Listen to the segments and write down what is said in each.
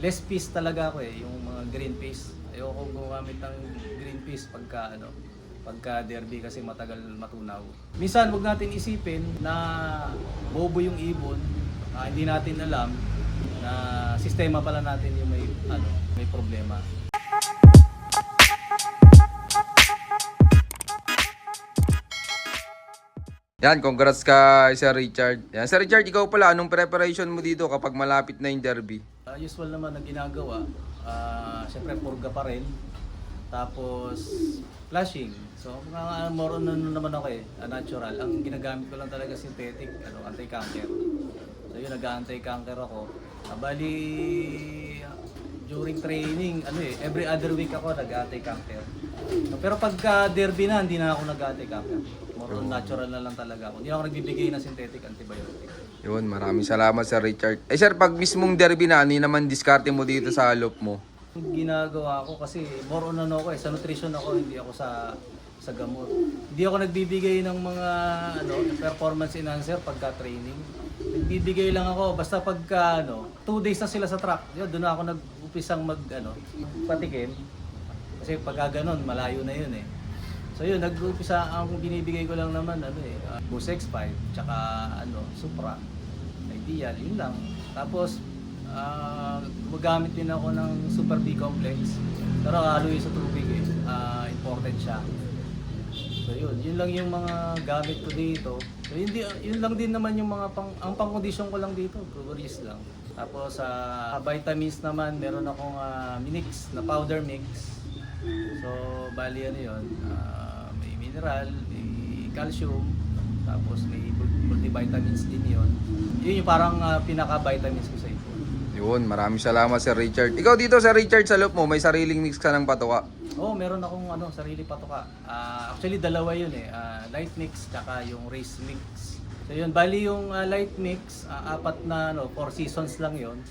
Less piece talaga ako eh, yung mga green piece. Ayoko gumamit ng green piece pagka ano, pagka derby kasi matagal matunaw. Minsan wag natin isipin na bobo yung ibon, ah, hindi natin alam na sistema pala natin yung may ano, may problema. Yan, congrats ka Sir Richard. Yan, Sir Richard, ikaw pala, anong preparation mo dito kapag malapit na yung derby? Ah, usual naman na ginagawa, ah syempre purga pa rin. Tapos flashing. So mga more on ano naman ako eh, ah, natural. Ang ginagamit ko lang talaga synthetic, ano, anti-cancer. So yun, nag-anti-cancer ako. Ah, bali, during training, ano eh, every other week ako nag-anti-cancer. So, pero pagka derby na, hindi na ako nag-anti-cancer. More on natural na lang talaga ako. Hindi ako nagbibigay ng synthetic antibiotic. Yun, maraming salamat Sir Richard. Eh Sir, pag mismong derby na, ano naman diskarte mo dito sa loop mo? Ginagawa ko kasi more on ano ako eh, sa nutrition ako, hindi ako sa sa gamot. Hindi ako nagbibigay ng mga ano, performance enhancer pagka training. Nagbibigay lang ako basta pagka ano, two days na sila sa track. Yun, doon ako nag-upisang mag ano, patikim. Kasi pagka ganun, malayo na yun eh. So yun, nag-umpisa ang binibigay ko lang naman ano eh, uh, Boost X5, tsaka ano, Supra. Ideal, yun lang. Tapos ah gumagamit din ako ng Super B Complex. Pero halo yun sa tubig eh. Ah, imported siya. So yun, yun lang yung mga gamit ko dito. So yun, yun lang din naman yung mga pang, ang pang-condition ko lang dito, breweries lang. Tapos sa vitamins naman, meron akong ah, minix na powder mix. So bali ano yun, may mineral, may calcium, tapos may multivitamins din yun. Yun yung parang ah, pinaka-vitamins ko sa ipon. Yun, maraming salamat Sir Richard. Ikaw dito Sir Richard sa loop mo, may sariling mix ka ng patuka. Oo, oh, meron akong ano, sarili patuka. Ah, actually, dalawa yun eh. Ah, light mix, tsaka yung race mix. So yun, bali yung ah, light mix, ah, apat na, ano, four seasons lang yun.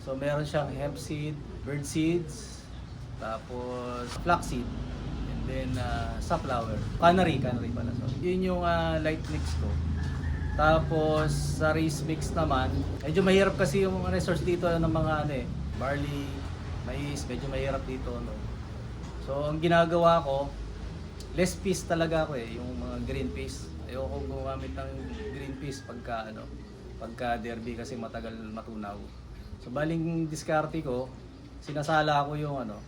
So meron siyang hemp seed, bird seeds, tapos flaxseed, and then ah, safflower. Canary, canary pala. So yun yung ah, light mix ko. Tapos sa race mix naman, medyo mahirap kasi yung mga resource dito ng mga ano eh, barley, mais, medyo mahirap dito no. So ang ginagawa ko, less piece talaga ako eh, yung mga green peas. Ayoko gumamit ng green peas pagka ano, pagka derby kasi matagal matunaw. So baling diskarte ko, sinasala ko yung ano,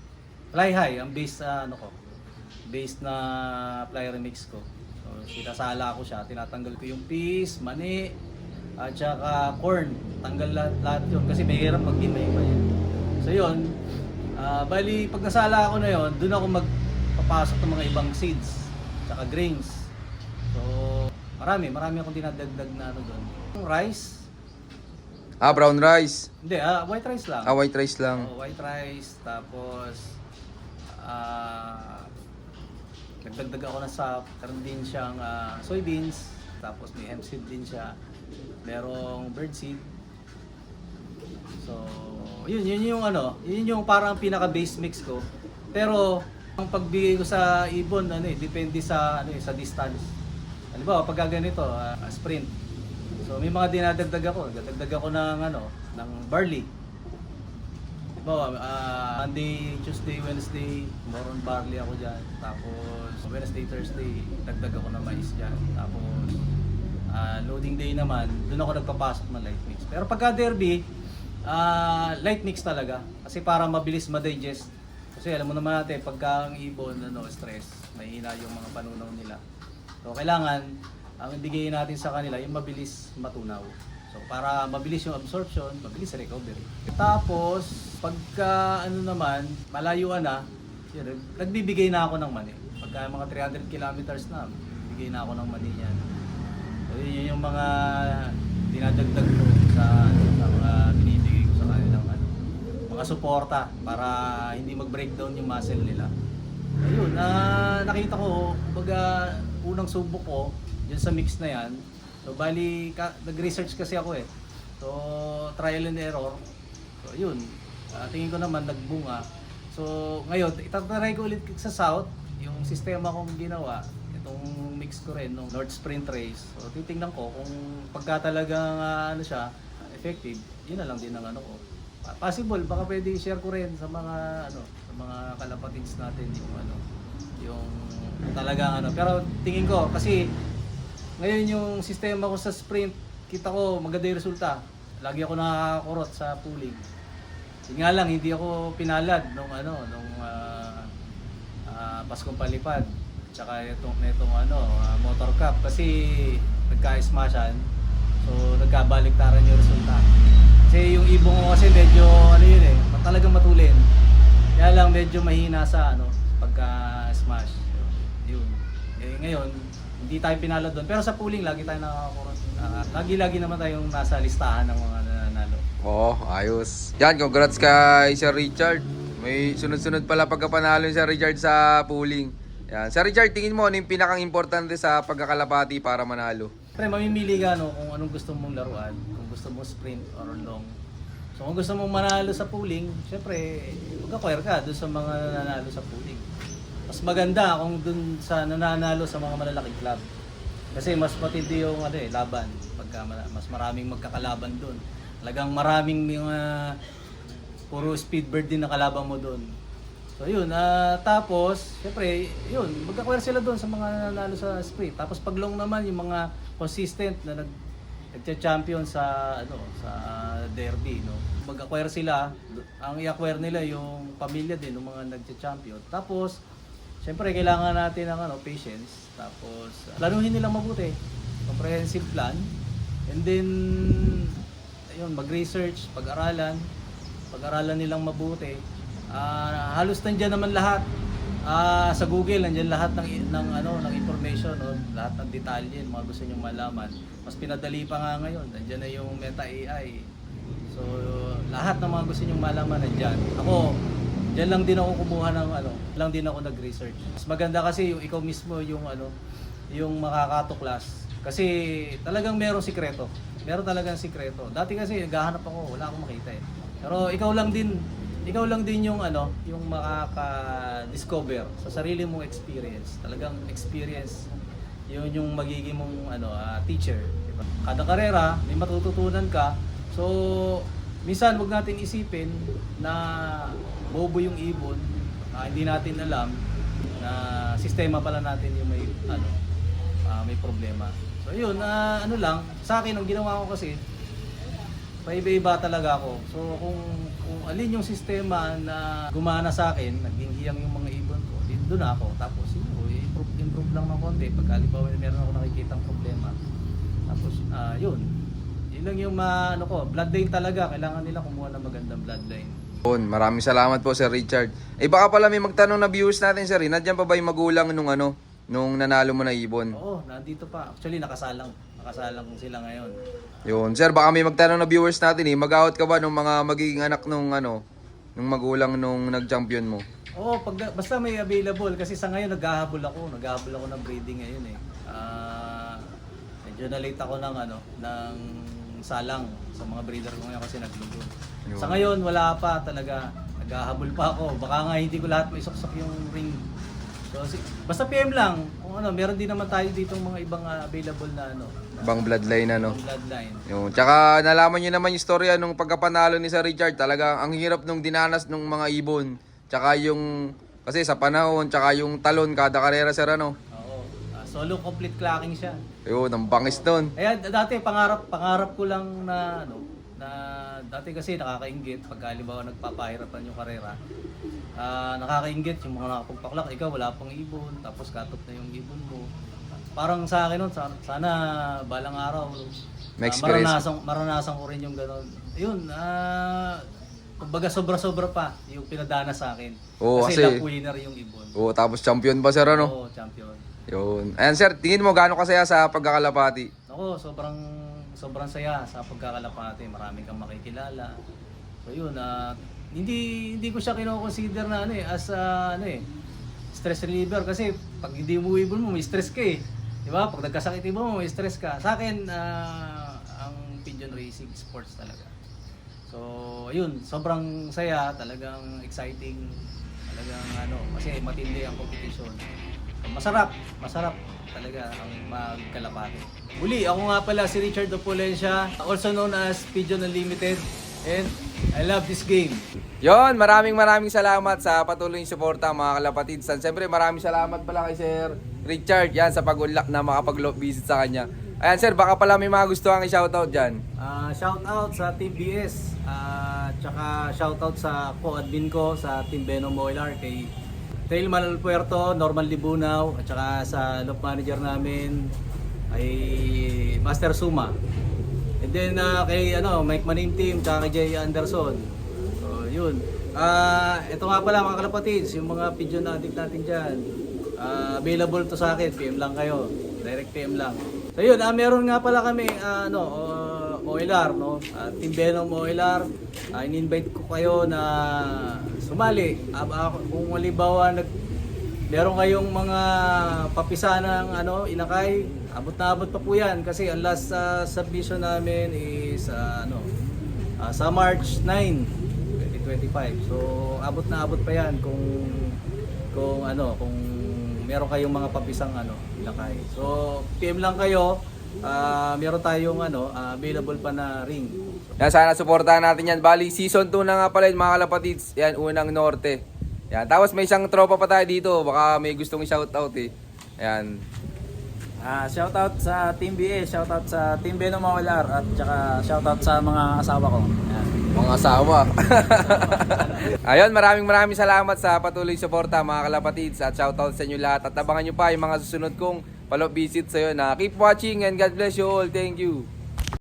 fly high ang base sa ano ko, base na fly remix ko. So sinasala ko siya, tinatanggal ko yung peas, mani, at saka corn. Tanggal lahat, lahat yun kasi mahirap mag-gimay pa yan. So yun, Ah, bali, pag nasala ako na yon, doon ako magpapasok ng mga ibang seeds, tsaka grains. So, marami, marami akong dinadagdag na ano doon. Yung rice, Ah, brown rice. hindi, ah, white rice lang. Ah, white rice lang. Oo, white rice, tapos, ah, nagdagdag ako na sa, karoon din siyang ah, soybeans, tapos may hemp seed din siya, merong bird seed. So, yun, yun yung ano, yun yung parang pinaka base mix ko. Pero, ang pagbigay ko sa ibon, ano eh, depende sa, ano eh, sa distance. Halimbawa, pag ganito, ah, sprint. So, may mga dinadagdag ako. Dadagdag ako ng, ano, ng barley. Halimbawa, ah, Monday, Tuesday, Wednesday, more on barley ako dyan. Tapos, Wednesday, Thursday, dagdag ako ng mais dyan. Tapos, ah, loading day naman, doon ako nagpapasok ng light mix. Pero pagka derby, ah, light mix talaga. Kasi para mabilis ma-digest. Kasi alam mo naman natin, pagka ang ibon, ano, stress, mahina yung mga panunaw nila. So, kailangan, ang ibigay natin sa kanila, yung mabilis matunaw. So, para mabilis yung absorption, mabilis recovery. Tapos, pagka ano naman, malayuan na, nagbibigay na ako ng mani. Pagka mga 300 kilometers na, bigay na ako ng mani yan. So, yun yung mga dinadagdag ko sa, sa mga binibigay ko sa kanilang ano, mga suporta para hindi mag-breakdown yung muscle nila. Ayun, na nakita ko, baga unang subok ko dyan sa mix na yan. So bali, ka, nag-research kasi ako eh. So trial and error. So yun, ah, tingin ko naman nagbunga. So ngayon, itatry ko ulit sa South, yung sistema kong ginawa, itong mix ko rin, nung North Sprint Race. So titingnan ko kung pagka talagang ah, ano siya, effective, yun na lang din ang ano ko. possible baka pwede i-share ko rin sa mga ano sa mga kalapatids natin yung ano yung talagang ano pero tingin ko kasi ngayon yung sistema ko sa sprint kita ko maganda yung resulta. Lagi ako nakakurot sa pooling. Yun nga lang hindi ako pinalad nung ano nung uh, Paskong Palipad. Tsaka itong itong ano ah, Motor Cup. Kasi nagka-smashan so nagkabaliktaran yung resulta. Kasi yung ibong ko kasi medyo ano yun eh talagang matulin. Kaya lang medyo mahina sa ano pagka smash yun. Eh, ngayon hindi tayo pinalo doon pero sa pooling lagi tayo nakakakurot Ah, lagi-lagi naman tayong nasa listahan ng mga nananalo Oo, ayos. Yan, congrats kay Sir Richard. May sunod-sunod pala pagkapanalo ni Sir Richard sa pooling. Yan. Sir Richard, tingin mo ano yung pinakang importante sa pagkakalapati para manalo? Pre, mamimili ka no, kung anong gusto mong laruan, kung gusto mo sprint or long. So kung gusto mong manalo sa pooling, syempre, mag-acquire ka doon sa mga nananalo sa pooling. Mas maganda kung doon sa nananalo sa mga malalaking club. Kasi mas matindi yung ano eh, laban. Pagka mas maraming magkakalaban doon. Talagang maraming mga puro speedbird din na kalaban mo doon. So yun, ah, tapos, syempre, yun, mag-acquire sila doon sa mga nanalo sa sprint. Tapos pag long naman, yung mga consistent na nag nagcha-champion sa ano sa derby no mag-acquire sila ang i-acquire nila yung pamilya din ng mga nagcha-champion tapos syempre kailangan natin ng ano patience. Tapos planuhin nilang mabuti. Comprehensive plan. And then ayun mag-research pag-aralan. Pag-aralan nilang mabuti. Ah, halos nandiyan naman lahat. Ah, sa Google nandiyan lahat ng ng ano ng information no? Lahat ng detalye mga gusto niyo malaman. Mas pinadali pa nga ngayon nandiyan na yung Meta AI so lahat ng mga gusto niyo malaman nandiyan ako diyan lang din ako kumuha ng ano lang din ako nag-research mas maganda kasi yung ikaw mismo yung ano yung makakatuklas kasi talagang merong sikreto meron talagang sikreto dati kasi naghahanap ako wala akong makita eh pero ikaw lang din ikaw lang din yung ano, yung makaka-discover sa sarili mong experience. Talagang experience. Yun yung magiging mong ano, ah, teacher. Kada karera, may matututunan ka. So, minsan wag natin isipin na bobo yung ibon. Ah, hindi natin alam na sistema pala natin yung may ano, ah, may problema. So, yun, ah, ano lang, sa akin ang ginawa ko kasi paiba-iba talaga ako. So kung kung alin yung sistema na gumana sa akin, naging hiyang yung mga ibon ko, doon ako. Tapos siguro, improve, improve lang ng konti. Pag halimbawa meron ako nakikitang problema. Tapos, ah yun. Yun lang yung ma, ano ko, bloodline talaga. Kailangan nila kumuha ng magandang bloodline. Yun, maraming salamat po Sir Richard. Eh baka pala may magtanong na viewers natin Sir, eh, nandiyan pa ba yung magulang nung ano, nung nanalo mo na ibon? Oo, nandito pa. Actually, nakasalang. Nakasalang sila ngayon. Yun, Sir, baka may magtanong na viewers natin eh, mag-out ka ba nung mga magiging anak nung ano, nung magulang nung nag-champion mo? Oo, pag, basta may available. Kasi sa ngayon, naghahabol ako. Naghahabol ako ng breeding ngayon eh. Ah, medyo na-late ako ng ano, ng salang sa mga breeder ko ngayon kasi naglugo. Yun. Sa ngayon, wala pa talaga. Naghahabol pa ako. Baka nga hindi ko lahat maisuksok yung ring. So, si, basta PM lang. Kung ano, meron din naman tayo dito mga ibang ah, available na ano, Bang bloodline ano? bloodline. Yun. Tsaka nalaman nyo naman yung storya nung pagkapanalo ni Sir Richard. Talaga ang hirap nung dinanas nung mga ibon. Tsaka yung, kasi sa panahon, tsaka yung talon kada karera Sir ano. Solo complete clacking siya. Yun, ang bangis nun. Kaya dati pangarap pangarap ko lang na ano na dati kasi nakakainggit pag halimbawa nagpapahirapan yung karera. Ah, nakakainggit yung mga nakapagpaklak, ikaw wala pang ibon, tapos katop na yung ibon mo. Parang sa akin nun, sana, sana balang araw May experience. maranasan, maranasan ko rin yung gano'n. Ayun, ah kumbaga sobra-sobra pa yung pinadana sa akin. Oo, kasi, kasi- lap winner yung ibon. Oo, tapos champion pa Sir ano. Oo, champion. Yun. Ayan Sir, tingin mo gaano kasaya sa pagkakalapati? Ako, sobrang sobrang saya sa pagkakalapate. Marami kang makikilala. So yun, ah, hindi hindi ko siya kino-consider na ano eh as ah, ano eh stress reliever kasi pag hindi mo ibon mo may stress ka eh. 'Di ba? Pag nagkasakit ibon mo may stress ka. Sa akin ah, ang pigeon racing sports talaga. So, ayun, sobrang saya, talagang exciting, talagang ano, kasi matindi ang competition. Masarap, masarap talaga ang magkalapate. Muli, ako nga pala si Richard Opulencia, also known as Pigeon Unlimited. And I love this game. Yon, maraming maraming salamat sa patuloy yung suporta mga kalapatids. And siyempre maraming salamat pala kay Sir Richard yan sa pag-unlock na makapag visit sa kanya. Ayan sir, baka pala may mga gusto kang i-shoutout dyan. Ah, shout out sa Team BS. Ah, tsaka shout out sa co-admin ko sa Team Venom Moilar kay Trail Manal Puerto, Norman Libunaw, at saka sa loop manager namin ay Master Suma. And then ah, kay ano, Mike Manim Team, tsaka kay Jay Anderson. So, yun. Ah, ito nga pala mga kalapatids, yung mga pigeon addict natin dyan. Ah, available to sa akin, PM lang kayo. Direct PM lang. So yun, ah, meron nga pala kami ah, ano, uh, OLR, no? Ah, Team Venom OLR. Ah, in-invite ko kayo na sumali. Ah, kung halimbawa nag meron kayong mga papisa ng ano, inakay, abot na abot pa po yan kasi ang last ah, submission namin is ah, ano, ah, sa March 9, 2025. So abot na abot pa yan kung kung ano, kung meron kayong mga papisang ano, inakay. So PM lang kayo, ah, meron tayong ano, ah, available pa na ring. Yan, sana suportahan natin yan. Bali, season 2 na nga pala yun, mga kalapatids. Yan, unang norte. Yan, tapos may isang tropa pa tayo dito. Baka may gustong i-shoutout eh. Yan. Ah, shoutout sa Team BA, shoutout sa Team Venom Mawalar at saka shoutout sa mga asawa ko. Yan. Mga asawa. Ayun, maraming maraming salamat sa patuloy suporta mga kalapatids at shoutout sa inyo lahat at abangan nyo pa yung mga susunod kong follow visit sa na keep watching and God bless you all. Thank you.